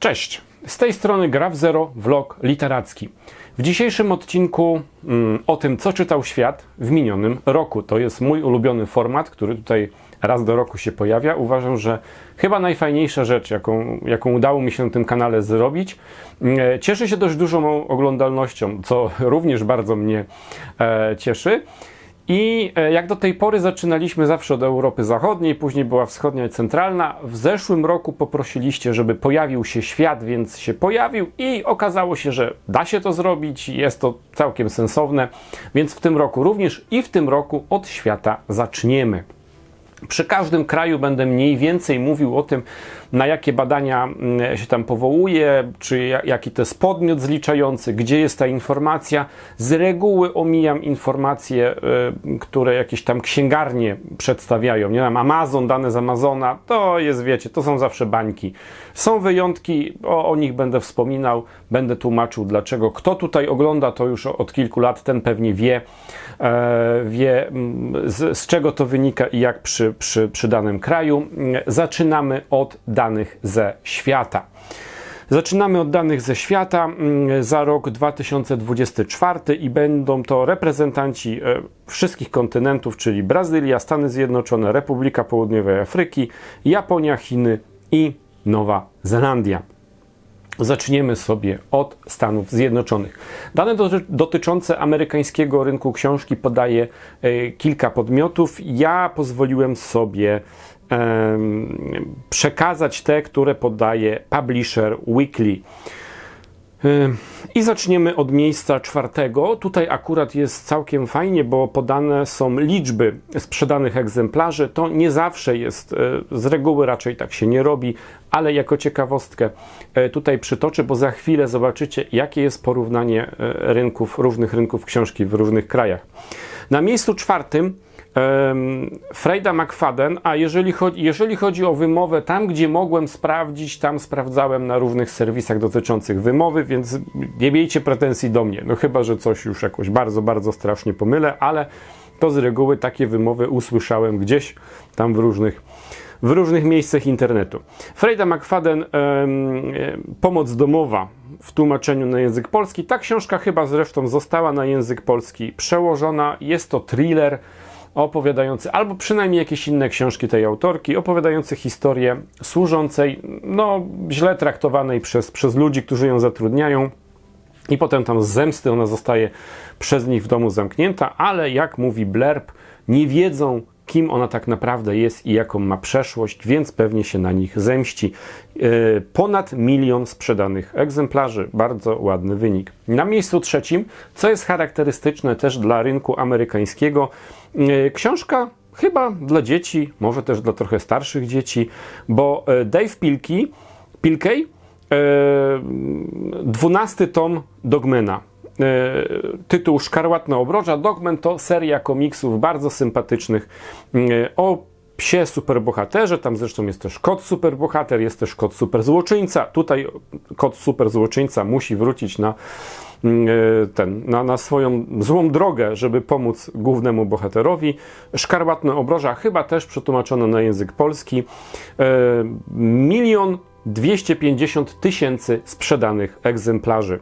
Cześć, z tej strony Gra w Zero, vlog literacki. W dzisiejszym odcinku mm, o tym, co czytał świat w minionym roku. To jest mój ulubiony format, który tutaj raz do roku się pojawia. Uważam, że chyba najfajniejsza rzecz, jaką, jaką udało mi się na tym kanale zrobić. E, Cieszy się dość dużą oglądalnością, co również bardzo mnie e, cieszy. I e, jak do tej pory zaczynaliśmy zawsze od Europy Zachodniej, później była wschodnia i centralna. W zeszłym roku poprosiliście, żeby pojawił się świat, więc się pojawił i okazało się, że da się to zrobić, jest to całkiem sensowne, więc w tym roku również i w tym roku od świata zaczniemy. Przy każdym kraju będę mniej więcej mówił o tym, na jakie badania mm, się tam powołuje, czy ja- jaki to jest podmiot zliczający, gdzie jest ta informacja. Z reguły omijam informacje, y, które jakieś tam księgarnie przedstawiają. Nie wiem, Amazon, dane z Amazona, to jest, wiecie, to są zawsze bańki. Są wyjątki, o, o nich będę wspominał, będę tłumaczył dlaczego. Kto tutaj ogląda to już od kilku lat, ten pewnie wie, e, wie mm, z, z czego to wynika i jak przy, przy, przy danym kraju. Zaczynamy od danych ze świata. Zaczynamy od danych ze świata mm, za rok 2024 i będą to reprezentanci e, wszystkich kontynentów, czyli Brazylia, Stany Zjednoczone, Republika Południowej Afryki, Japonia, Chiny i Nowa Zelandia. Zaczniemy sobie od Stanów Zjednoczonych. Dane doty- dotyczące amerykańskiego rynku książki podaje e, kilka podmiotów. Ja pozwoliłem sobie przekazać te, które podaje Publisher Weekly. I zaczniemy od miejsca czwartego. Tutaj akurat jest całkiem fajnie, bo podane są liczby sprzedanych egzemplarzy. To nie zawsze jest, e, z reguły raczej tak się nie robi, ale jako ciekawostkę e, tutaj przytoczę, bo za chwilę zobaczycie, jakie jest porównanie e, rynków, różnych rynków książki w różnych krajach. Na miejscu czwartym Frejda McFadden, a jeżeli chodzi, jeżeli chodzi o wymowę, tam gdzie mogłem sprawdzić, tam sprawdzałem na różnych serwisach dotyczących wymowy, więc nie miejcie pretensji do mnie, no chyba, że coś już jakoś bardzo, bardzo strasznie pomylę, ale to z reguły takie wymowy usłyszałem gdzieś tam w różnych w różnych miejscach internetu. Frejda McFadden, Pomoc domowa w tłumaczeniu na język polski. Ta książka chyba zresztą została na język polski przełożona. Jest to thriller opowiadający, albo przynajmniej jakieś inne książki tej autorki, opowiadający historię służącej, no źle traktowanej przez, przez ludzi, którzy ją zatrudniają. I potem tam z zemsty ona zostaje przez nich w domu zamknięta, ale jak mówi Blerb, nie wiedzą, kim ona tak naprawdę jest i jaką ma przeszłość, więc pewnie się na nich zemści. Yy, Ponad milion sprzedanych egzemplarzy, bardzo ładny wynik. Na miejscu trzecim, co jest charakterystyczne też dla rynku amerykańskiego, yy, książka chyba dla dzieci, może też dla trochę starszych dzieci, bo yy, Dave Pilkey, Pilkey dwunasty tom Dogmana. E, Tytuł Szkarłatna Obroża. Dogman to seria komiksów bardzo sympatycznych e, o psie superbohaterze. Tam zresztą jest też kot superbohater, jest też kot superzłoczyńca. Tutaj kot superzłoczyńca musi wrócić na mm, e, ten, na, na swoją złą drogę, żeby pomóc głównemu bohaterowi. Szkarłatna obroża chyba też przetłumaczono na język polski. Milion 250 tysięcy sprzedanych egzemplarzy.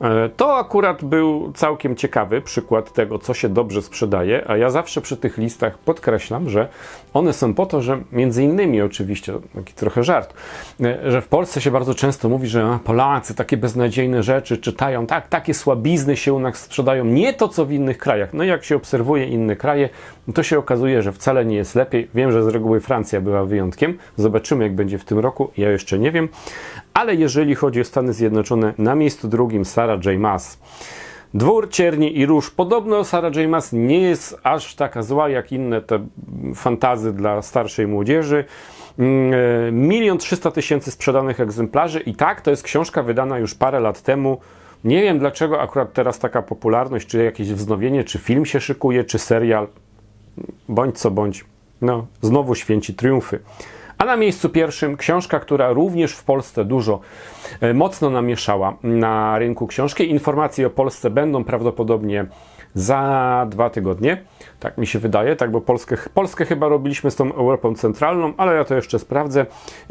E, To akurat był całkiem ciekawy przykład tego, co się dobrze sprzedaje, a ja zawsze przy tych listach podkreślam, że one są po to, że między innymi oczywiście, taki trochę żart, e, że w Polsce się bardzo często mówi, że Polacy takie beznadziejne rzeczy czytają, tak, takie słabizny się u nas sprzedają, nie to co w innych krajach. No jak się obserwuje inne kraje, to się okazuje, że wcale nie jest lepiej. Wiem, że z reguły Francja była wyjątkiem. Zobaczymy, jak będzie w tym roku. Ja jeszcze nie wiem. Ale jeżeli chodzi o Stany Zjednoczone, na miejscu drugim Sarah J. Maas. Dwór, cierni i róż. Podobno Sarah J. Maas nie jest aż taka zła jak inne te fantazy dla starszej młodzieży. Mm, e, Milion trzysta tysięcy sprzedanych egzemplarzy i tak, to jest książka wydana już parę lat temu. Nie wiem dlaczego akurat teraz taka popularność, czy jakieś wznowienie, czy film się szykuje, czy serial bądź co bądź, no, znowu święci triumfy. A na miejscu pierwszym książka, która również w Polsce dużo e, mocno namieszała na rynku książki. Informacje o Polsce będą prawdopodobnie za dwa tygodnie. Tak mi się wydaje, tak, bo Polskę, Polskę chyba robiliśmy z tą Europą Centralną, ale ja to jeszcze sprawdzę.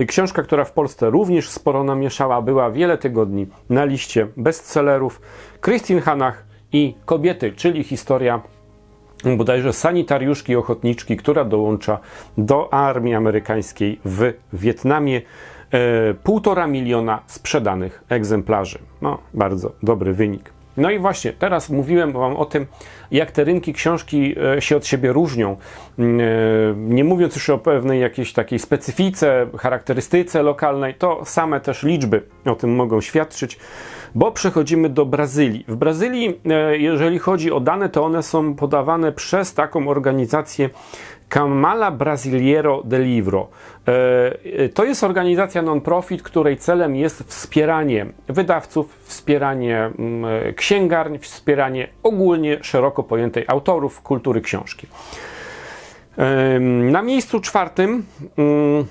Książka, która w Polsce również sporo namieszała, była wiele tygodni na liście bestsellerów. Christine Hanach i Kobiety, czyli historia bodajże sanitariuszki ochotniczki, która dołącza do armii amerykańskiej w Wietnamie. E, półtora miliona sprzedanych egzemplarzy. No, bardzo dobry wynik. No i właśnie, teraz mówiłem Wam o tym, jak te rynki książki e, się od siebie różnią. Mm, e, nie mówiąc już o pewnej jakiejś takiej specyfice, charakterystyce lokalnej, to same też liczby o tym mogą świadczyć, bo przechodzimy do Brazylii. W Brazylii, e, jeżeli chodzi o dane, to one są podawane przez taką organizację Camala Brasileiro de Livro. To jest organizacja non-profit, której celem jest wspieranie wydawców, wspieranie mm, księgarni, wspieranie ogólnie szeroko pojętej autorów kultury książki. Na miejscu czwartym mm,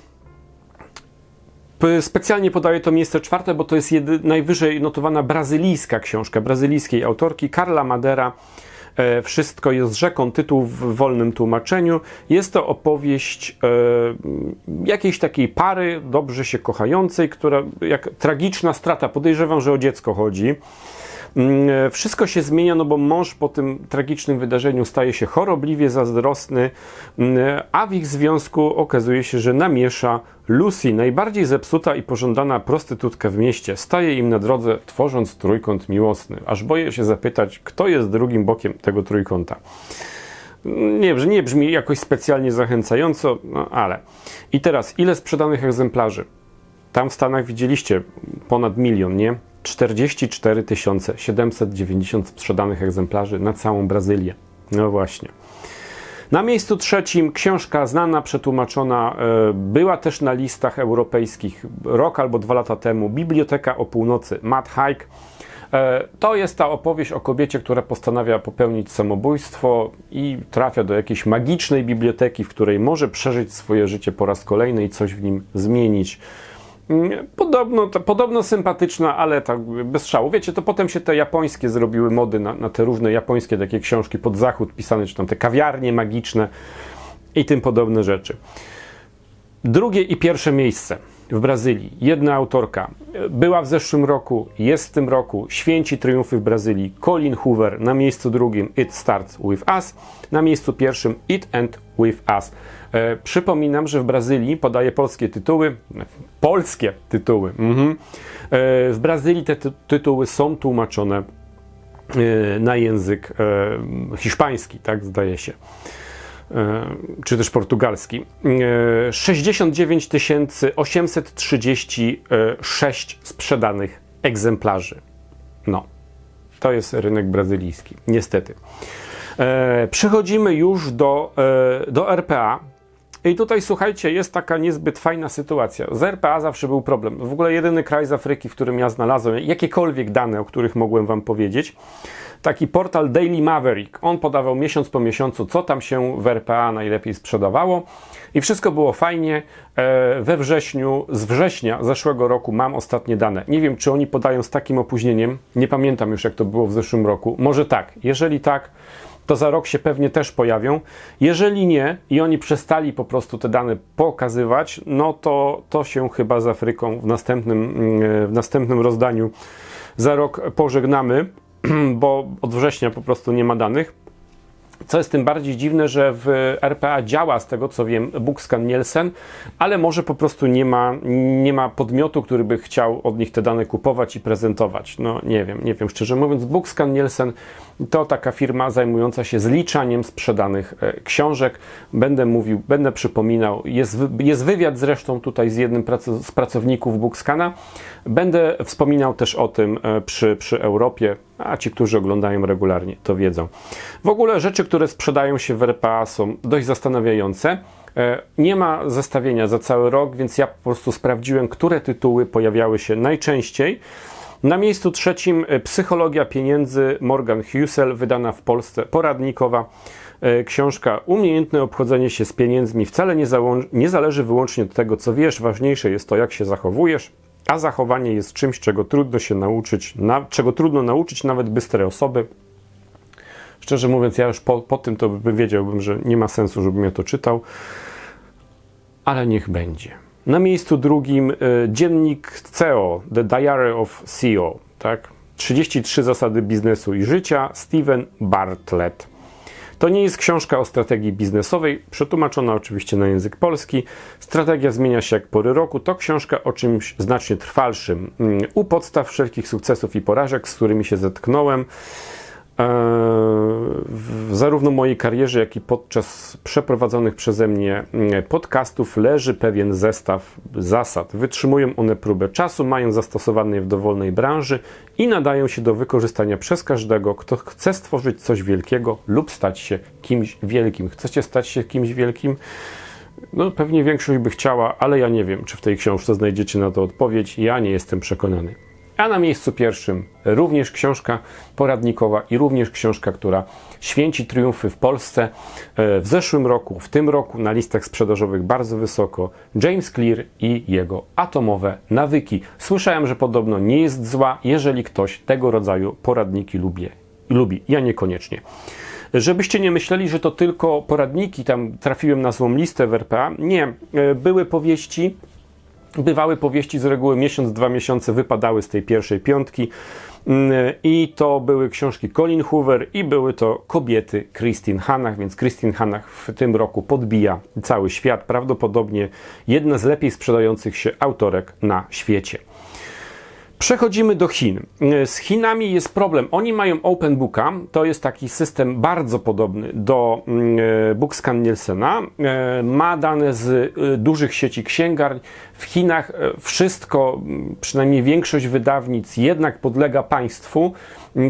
Specjalnie podaję to miejsce czwarte, bo to jest najwyżej notowana brazylijska książka brazylijskiej autorki Carla Madera E, wszystko jest rzeką, tytuł w wolnym tłumaczeniu. Jest to opowieść e, jakiejś takiej pary dobrze się kochającej, która jak tragiczna strata, podejrzewam, że o dziecko chodzi. Mm, e, wszystko się zmienia, no bo mąż po tym tragicznym wydarzeniu staje się chorobliwie zazdrosny, mm, a w ich związku okazuje się, że namiesza Lucy, najbardziej zepsuta i pożądana prostytutka w mieście, staje im na drodze, tworząc trójkąt miłosny. Aż boję się zapytać, kto jest drugim bokiem tego trójkąta. Nie, nie brzmi jakoś specjalnie zachęcająco, no ale. I teraz, ile sprzedanych egzemplarzy? Tam w Stanach widzieliście ponad milion, nie? 44 790 sprzedanych egzemplarzy na całą Brazylię. No właśnie. Na miejscu trzecim książka znana, przetłumaczona, e, była też na listach europejskich rok albo dwa lata temu. Biblioteka o północy, Matt Haig. E, to jest ta opowieść o kobiecie, która postanawia popełnić samobójstwo i trafia do jakiejś magicznej biblioteki, w której może przeżyć swoje życie po raz kolejny i coś w nim zmienić. Podobno, to, podobno sympatyczna, ale tak bez szału. Wiecie, to potem się te japońskie zrobiły mody na, na te różne japońskie takie książki pod zachód pisane, czy tam te kawiarnie magiczne i tym podobne rzeczy. Drugie i pierwsze miejsce w Brazylii. Jedna autorka była w zeszłym roku, jest w tym roku. Święci triumfy w Brazylii. Colin Hoover na miejscu drugim It Starts With Us, na miejscu pierwszym It End With Us. E, przypominam, że w Brazylii podaje polskie tytuły, polskie tytuły. Mhm. E, w Brazylii te ty tytuły są tłumaczone e, na język e, hiszpański, tak zdaje się. Czy też portugalski. 69 836 sprzedanych egzemplarzy. No, to jest rynek brazylijski, niestety. Przechodzimy już do, do RPA. I tutaj słuchajcie, jest taka niezbyt fajna sytuacja. Z RPA zawsze był problem. W ogóle jedyny kraj z Afryki, w którym ja znalazłem jakiekolwiek dane, o których mogłem Wam powiedzieć, taki portal Daily Maverick. On podawał miesiąc po miesiącu, co tam się w RPA najlepiej sprzedawało. I wszystko było fajnie. E, we wrześniu, z września zeszłego roku mam ostatnie dane. Nie wiem, czy oni podają z takim opóźnieniem. Nie pamiętam już, jak to było w zeszłym roku. Może tak. Jeżeli tak, to za rok się pewnie też pojawią. Jeżeli nie i oni przestali po prostu te dane pokazywać, no to to się chyba z Afryką w następnym, mm, w następnym rozdaniu za rok pożegnamy, bo od września po prostu nie ma danych. Co jest tym bardziej dziwne, że w RPA działa, z tego co wiem, Bookscan Nielsen, ale może po prostu nie ma, nie ma podmiotu, który by chciał od nich te dane kupować i prezentować. No nie wiem, nie wiem. Szczerze mówiąc, Bookscan Nielsen to taka firma zajmująca się zliczaniem sprzedanych e, książek. Będę mówił, będę przypominał, jest, jest wywiad zresztą tutaj z jednym z pracowników Bookscana. Będę wspominał też o tym e, przy, przy Europie, a ci, którzy oglądają regularnie, to wiedzą. W ogóle rzeczy, które sprzedają się w RPA są dość zastanawiające. E, nie ma zestawienia za cały rok, więc ja po prostu sprawdziłem, które tytuły pojawiały się najczęściej. Na miejscu trzecim e, Psychologia pieniędzy Morgan Husel, wydana w Polsce poradnikowa. Książka Umiejętne obchodzenie się z pieniędzmi wcale nie, nie zależy wyłącznie od tego, co wiesz, ważniejsze jest to, jak się zachowujesz a zachowanie jest czymś, czego trudno się nauczyć, na, czego trudno nauczyć nawet bystrej osoby. Szczerze mówiąc, ja już po, po tym to by wiedziałbym, że nie ma sensu, żebym ja to czytał, ale niech będzie. Na miejscu drugim y, dziennik CEO, The Diary of CEO, tak? 33 zasady biznesu i życia, Steven Bartlett. To nie jest książka o strategii biznesowej, przetłumaczona oczywiście na język polski. Strategia zmienia się jak pory roku. To książka o czymś znacznie trwalszym. Mm, U podstaw wszelkich sukcesów i porażek, z którymi się zetknąłem w zarówno mojej karierze, jak i podczas przeprowadzonych przeze mnie mm, podcastów leży pewien zestaw zasad. Wytrzymują one próbę czasu, mają zastosowane je w dowolnej branży i nadają się do wykorzystania przez każdego, kto chce stworzyć coś wielkiego lub stać się kimś wielkim. Chcecie stać się kimś wielkim? No, pewnie większość by chciała, ale ja nie wiem, czy w tej książce znajdziecie na to odpowiedź. Ja nie jestem przekonany. A na miejscu pierwszym również książka poradnikowa i również książka, która święci triumfy w Polsce e, w zeszłym roku, w tym roku na listach sprzedażowych bardzo wysoko. James Clear i jego atomowe nawyki. Słyszałem, że podobno nie jest zła, jeżeli ktoś tego rodzaju poradniki lubi. lubi. Ja niekoniecznie. Żebyście nie myśleli, że to tylko poradniki, tam trafiłem na złą listę w RPA. Nie, e, były powieści Bywały powieści z reguły miesiąc, dwa miesiące wypadały z tej pierwszej piątki. Mm, I to były książki Colin Hoover i były to kobiety Christine Hanach, więc Christine Hanach w tym roku podbija cały świat. Prawdopodobnie jedna z lepiej sprzedających się autorek na świecie. Przechodzimy do Chin. Z Chinami jest problem. Oni mają Open Booka, to jest taki system bardzo podobny do mm, e, Bookscan Nielsena. E, ma dane z e, dużych sieci księgarni. W Chinach wszystko, przynajmniej większość wydawnic jednak podlega państwu.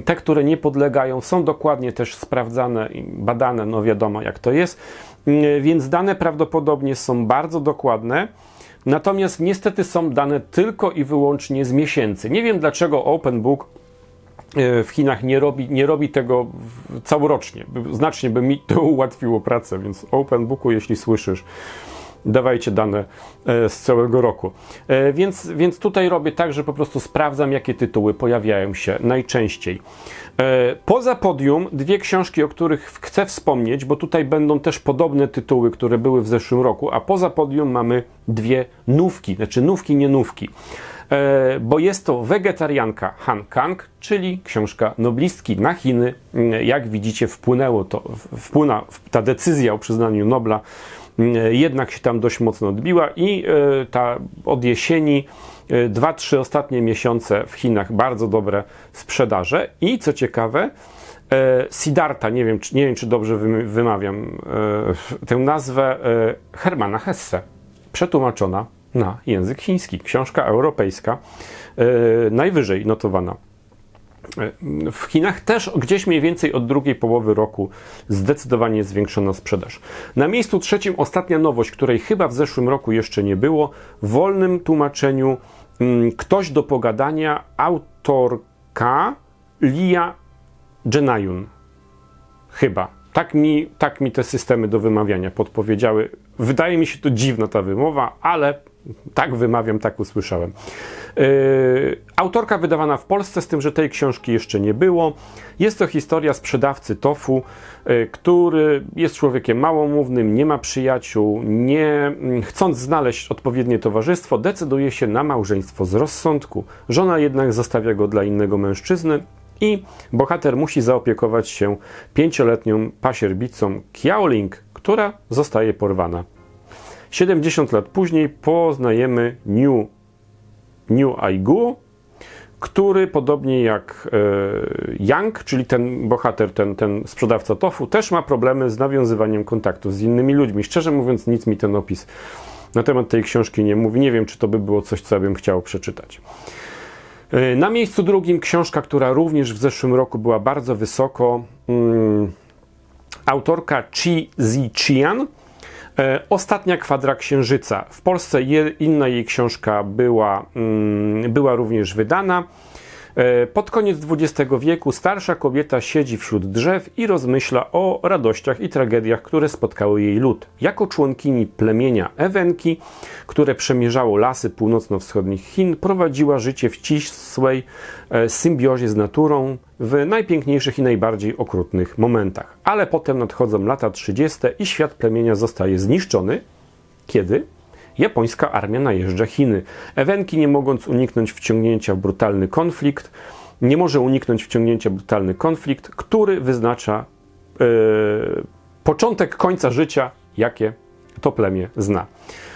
Te, które nie podlegają, są dokładnie też sprawdzane i badane, no wiadomo jak to jest. Więc dane prawdopodobnie są bardzo dokładne. Natomiast niestety są dane tylko i wyłącznie z miesięcy. Nie wiem dlaczego Open Book e, w Chinach nie robi, nie robi tego całorocznie. Znacznie by mi to ułatwiło pracę, więc Open Booku, jeśli słyszysz, dawajcie dane e, z całego roku. E, więc, więc tutaj robię tak, że po prostu sprawdzam, jakie tytuły pojawiają się najczęściej. E, poza podium, dwie książki, o których chcę wspomnieć, bo tutaj będą też podobne tytuły, które były w zeszłym roku, a poza podium mamy dwie nówki, znaczy nówki, nie nówki. Bo jest to Wegetarianka Han Kang, czyli książka noblistki na Chiny. Jak widzicie, wpłynęło to, wpłynęła ta decyzja o przyznaniu Nobla jednak się tam dość mocno odbiła i e, ta od jesieni e, dwa, trzy ostatnie miesiące w Chinach bardzo dobre sprzedaże i co ciekawe, e, Siddhartha, nie wiem, nie wiem, czy dobrze wymawiam tę nazwę, Hermana Hesse, przetłumaczona na język chiński. Książka europejska, najwyżej notowana w Chinach też gdzieś mniej więcej od drugiej połowy roku zdecydowanie zwiększona sprzedaż. Na miejscu trzecim ostatnia nowość, której chyba w zeszłym roku jeszcze nie było, w wolnym tłumaczeniu mm, Ktoś do pogadania, autorka Lia Jenayun. Chyba. Tak mi, tak mi te systemy do wymawiania podpowiedziały. Wydaje mi się to dziwna ta wymowa, ale tak wymawiam, tak usłyszałem. Yy, autorka wydawana w Polsce, z tym, że tej książki jeszcze nie było. Jest to historia sprzedawcy tofu, yy, który jest człowiekiem małomównym, nie ma przyjaciół, nie mm, chcąc znaleźć odpowiednie towarzystwo, decyduje się na małżeństwo z rozsądku. Żona jednak zostawia go dla innego mężczyzny. I bohater musi zaopiekować się pięcioletnią pasierbicą Kiaoling, która zostaje porwana 70 lat później poznajemy New, New Aigu, który podobnie jak e, Yang, czyli ten bohater, ten, ten sprzedawca tofu, też ma problemy z nawiązywaniem kontaktów z innymi ludźmi. Szczerze mówiąc, nic mi ten opis na temat tej książki nie mówi. Nie wiem, czy to by było coś, co ja bym chciał przeczytać. E, na miejscu drugim książka, która również w zeszłym roku była bardzo wysoko. Mm, autorka Chi Ziqian E, ostatnia kwadra księżyca. W Polsce inna jej książka była, mm, była również wydana. E, Pod koniec XX wieku starsza kobieta siedzi wśród drzew i rozmyśla o radościach i tragediach, które spotkały jej lud. Jako członkini plemienia Ewenki, które przemierzało lasy północno-wschodnich Chin, prowadziła życie w ścisłej e, symbiozie z naturą w najpiękniejszych i najbardziej okrutnych momentach. Ale potem nadchodzą lata 30. i świat plemienia zostaje zniszczony, kiedy japońska armia najeżdża Chiny. Ewenki, nie mogąc uniknąć wciągnięcia w brutalny konflikt, nie może uniknąć wciągnięcia w brutalny konflikt, który wyznacza e, początek końca życia, jakie to plemię zna.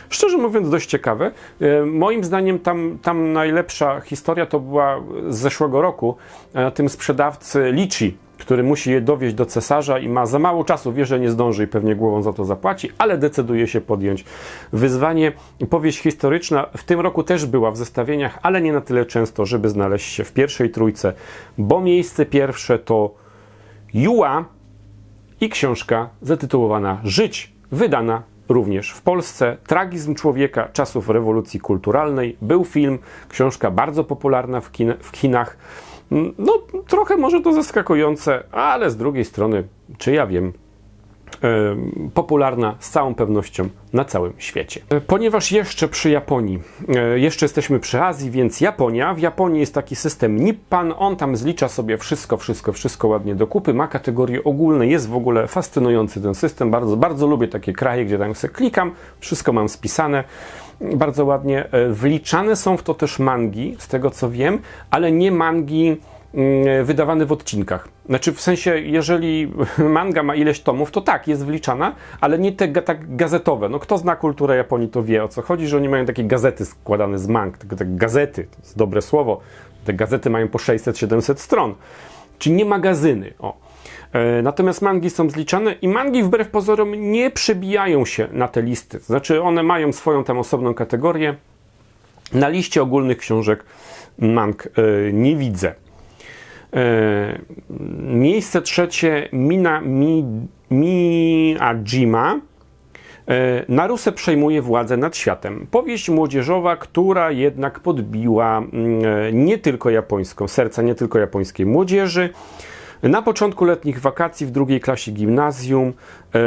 Szczerze mówiąc, dość ciekawe. E, Moim zdaniem tam, tam najlepsza historia to była z zeszłego roku, e, tym sprzedawcy Lichi, który musi je dowieść do cesarza i ma za mało czasu, wie, że nie zdąży i pewnie głową za to zapłaci, ale decyduje się podjąć wyzwanie. Powieść historyczna w tym roku też była w zestawieniach, ale nie na tyle często, żeby znaleźć się w pierwszej trójce, bo miejsce pierwsze to Jua i książka zatytułowana Żyć, wydana również w Polsce. Tragizm człowieka czasów rewolucji kulturalnej. Był film, książka bardzo popularna w, kin w Chinach. No, trochę może to zaskakujące, ale z drugiej strony, czy ja wiem, em, popularna z całą pewnością na całym świecie. E, Ponieważ jeszcze przy Japonii, e, jeszcze jesteśmy przy Azji, więc Japonia. W Japonii jest taki system Nippan, on tam zlicza sobie wszystko, wszystko, wszystko ładnie do kupy, ma kategorie ogólne, jest w ogóle fascynujący ten system, bardzo, bardzo lubię takie kraje, gdzie tam sobie klikam, wszystko mam spisane. Bardzo ładnie. E, Wliczane są w to też mangi, z tego co wiem, ale nie mangi mm, wydawane w odcinkach. Znaczy, w sensie, jeżeli manga ma ileś tomów, to tak, jest wliczana, ale nie te ga- tak gazetowe. No, kto zna kulturę Japonii, to wie o co chodzi, że oni mają takie gazety składane z mang, te, te gazety, to jest dobre słowo. Te gazety mają po 600-700 stron, czyli nie magazyny. O. E, Natomiast mangi są zliczane i mangi wbrew pozorom nie przebijają się na te listy. Znaczy, one mają swoją tam osobną kategorię. Na liście ogólnych książek mang e, nie widzę. E, Miejsce trzecie Mina Mi, Miyajima. E, Naruse przejmuje władzę nad światem. Powieść młodzieżowa, która jednak podbiła mm, e, nie tylko japońską, serca nie tylko japońskiej młodzieży. Na początku letnich wakacji w drugiej klasie gimnazjum e,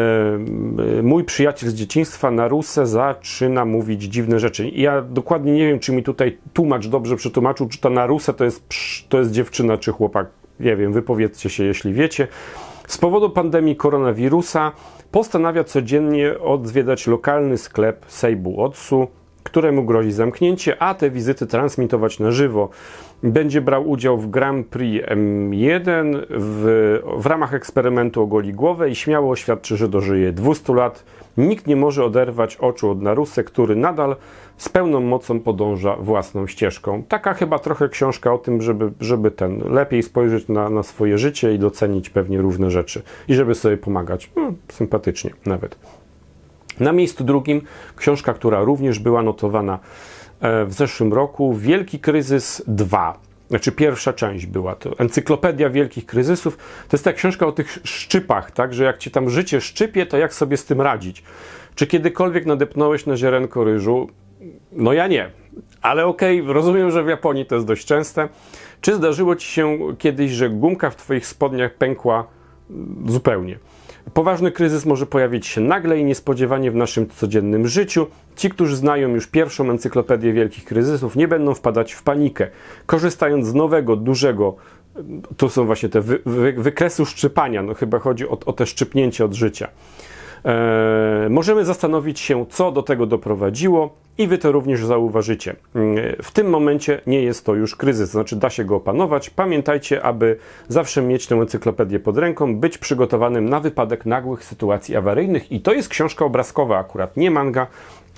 e, mój przyjaciel z dzieciństwa Naruse zaczyna mówić dziwne rzeczy. Ja dokładnie nie wiem, czy mi tutaj tłumacz dobrze przetłumaczył, czy to Naruse to jest, to jest dziewczyna, czy chłopak. Nie wiem, wypowiedzcie się, jeśli wiecie. Z powodu pandemii koronawirusa postanawia codziennie odwiedzać lokalny sklep Seibu Otsu, któremu grozi zamknięcie, a te wizyty transmitować na żywo. Będzie brał udział w Grand Prix M1 w, w ramach eksperymentu ogoli głowę i śmiało oświadczy, że dożyje 200 lat. Nikt nie może oderwać oczu od Naruse, który nadal z pełną mocą podąża własną ścieżką. Taka chyba trochę książka o tym, żeby, żeby ten lepiej spojrzeć na, na swoje życie i docenić pewnie różne rzeczy i żeby sobie pomagać. No, sympatycznie nawet. Na miejscu drugim książka, która również była notowana w zeszłym roku, Wielki Kryzys 2. Znaczy pierwsza część była to Encyklopedia Wielkich Kryzysów. To jest ta książka o tych szczypach, tak, że jak ci tam życie szczypie, to jak sobie z tym radzić. Czy kiedykolwiek nadepnąłeś na ziarenko ryżu? No ja nie. Ale okej, rozumiem, że w Japonii to jest dość częste. Czy zdarzyło ci się kiedyś, że gumka w twoich spodniach pękła zupełnie? Poważny kryzys może pojawić się nagle i niespodziewanie w naszym codziennym życiu. Ci, którzy znają już pierwszą encyklopedię wielkich kryzysów, nie będą wpadać w panikę. Korzystając z nowego, dużego, to są właśnie te wy, wy, szczypania, no chyba chodzi o, o te szczypnięcie od życia. E, możemy zastanowić się, co do tego doprowadziło, i wy to również zauważycie. Mm, W tym momencie nie jest to już kryzys, znaczy da się go opanować. Pamiętajcie, aby zawsze mieć tę encyklopedię pod ręką, być przygotowanym na wypadek nagłych sytuacji awaryjnych. I to jest książka obrazkowa, akurat nie manga,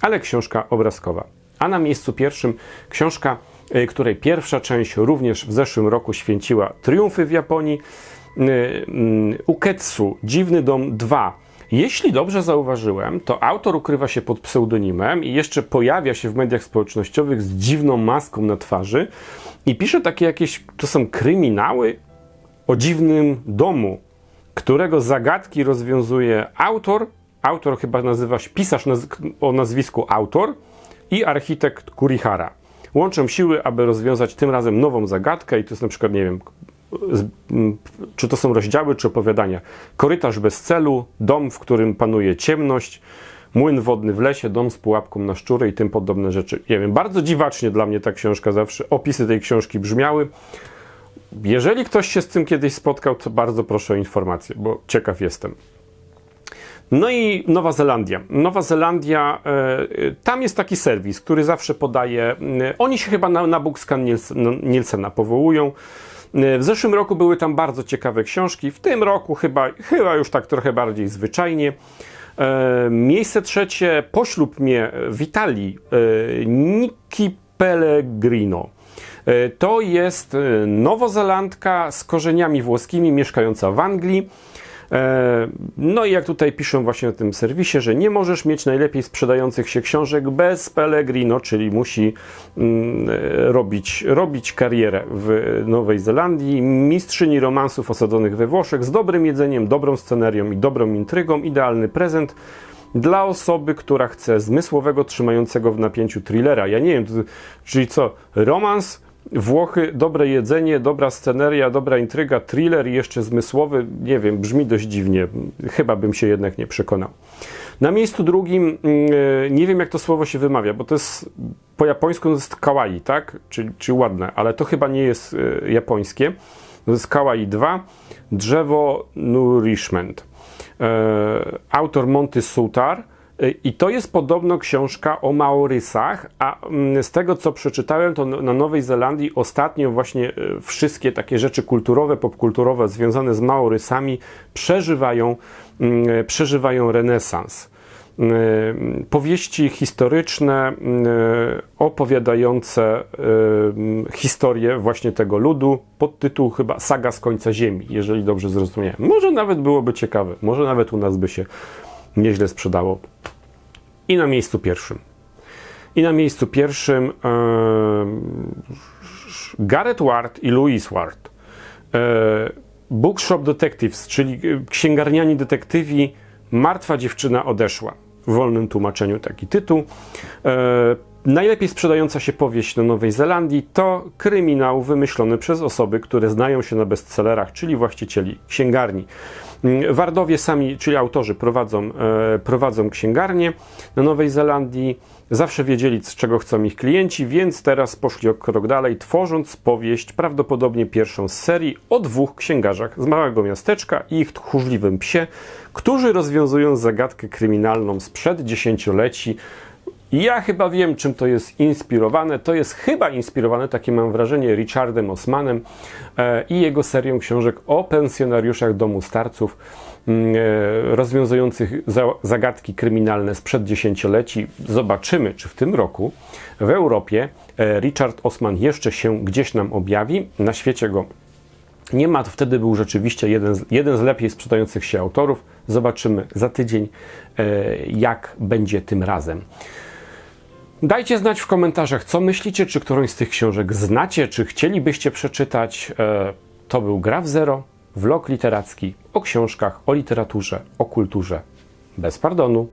ale książka obrazkowa. A na miejscu pierwszym książka, y, której pierwsza część również w zeszłym roku święciła triumfy w Japonii. Uketsu, Dziwny Dom 2. Jeśli dobrze zauważyłem, to autor ukrywa się pod pseudonimem i jeszcze pojawia się w mediach społecznościowych z dziwną maską na twarzy i pisze takie jakieś, to są kryminały o dziwnym domu, którego zagadki rozwiązuje autor, autor chyba nazywa się, pisarz naz o nazwisku autor i architekt Kurihara. łączą siły, aby rozwiązać tym razem nową zagadkę i to jest na przykład, nie wiem, czy to są rozdziały, czy opowiadania. Korytarz bez celu, dom, w którym panuje ciemność, młyn wodny w lesie, dom z pułapką na szczury i tym podobne rzeczy. Nie wiem, bardzo dziwacznie dla mnie ta książka zawsze, opisy tej książki brzmiały. Jeżeli ktoś się z tym kiedyś spotkał, to bardzo proszę o informację, bo ciekaw jestem. No i Nowa Zelandia. Nowa Zelandia, e, tam jest taki serwis, który zawsze podaje. Oni się chyba na, na Bookscan Niels- Nielsena powołują. W zeszłym roku były tam bardzo ciekawe książki. W tym roku chyba, chyba już tak trochę bardziej zwyczajnie. E, Miejsce trzecie, poślub mnie w Italii, e, Niki Pellegrino. E, To jest nowozelandka z korzeniami włoskimi, mieszkająca w Anglii. E, No i jak tutaj piszą właśnie na tym serwisie, że nie możesz mieć najlepiej sprzedających się książek bez Pellegrino, czyli musi mm, e, robić, robić karierę w Nowej Zelandii. Mistrzyni romansów osadzonych we Włoszech z dobrym jedzeniem, dobrą scenerią i dobrą intrygą. Idealny prezent dla osoby, która chce zmysłowego, trzymającego w napięciu thrillera. Ja nie wiem, czyli co, romans, Włochy, dobre jedzenie, dobra sceneria, dobra intryga, thriller jeszcze zmysłowy, nie wiem, brzmi dość dziwnie. Chyba bym się jednak nie przekonał. Na miejscu drugim, mm, e, nie wiem jak to słowo się wymawia, bo to jest po japońsku to jest kawaii, tak? Czyli, czyli ładne, ale to chyba nie jest e, japońskie. To jest kawaii 2, drzewo nourishment. E, autor Monty Sutar. E, I to jest podobno książka o Maorysach, a mm, z tego co przeczytałem, to na Nowej Zelandii ostatnio właśnie e, wszystkie takie rzeczy kulturowe, popkulturowe związane z Maorysami przeżywają, mm, e, przeżywają renesans. Powieści historyczne, opowiadające historię właśnie tego ludu, pod tytuł chyba Saga z końca ziemi, jeżeli dobrze zrozumiałem. Może nawet byłoby ciekawe, może nawet u nas by się nieźle sprzedało. I na miejscu pierwszym. I na miejscu pierwszym e, Gareth Ward i Louise Ward. E, Bookshop Detectives, czyli e, księgarniani detektywi Martwa dziewczyna odeszła. W wolnym tłumaczeniu taki tytuł. Najlepiej sprzedająca się powieść na Nowej Zelandii to kryminał wymyślony przez osoby, które znają się na bestsellerach, czyli właścicieli księgarni. Wardowie sami, czyli autorzy, prowadzą, e, prowadzą księgarnię na Nowej Zelandii. Zawsze wiedzieli, z czego chcą ich klienci, więc teraz poszli o krok dalej, tworząc powieść, prawdopodobnie pierwszą z serii, o dwóch księgarzach z małego miasteczka i ich tchórzliwym psie, którzy rozwiązują zagadkę kryminalną sprzed dziesięcioleci. Ja chyba wiem, czym to jest inspirowane. To jest chyba inspirowane, takie mam wrażenie, Richardem Osmanem e, i jego serią książek o pensjonariuszach domu starców, mm, e, rozwiązujących za, zagadki kryminalne sprzed dziesięcioleci. Zobaczymy, czy w tym roku w Europie e, Richard Osman jeszcze się gdzieś nam objawi. Na świecie go nie ma, wtedy był rzeczywiście jeden z, jeden z lepiej sprzedających się autorów. Zobaczymy za tydzień, jak będzie tym razem. Dajcie znać w komentarzach, co myślicie, czy którąś z tych książek znacie, czy chcielibyście przeczytać. E, To był Graf Zero, vlog literacki o książkach, o literaturze, o kulturze. Bez pardonu.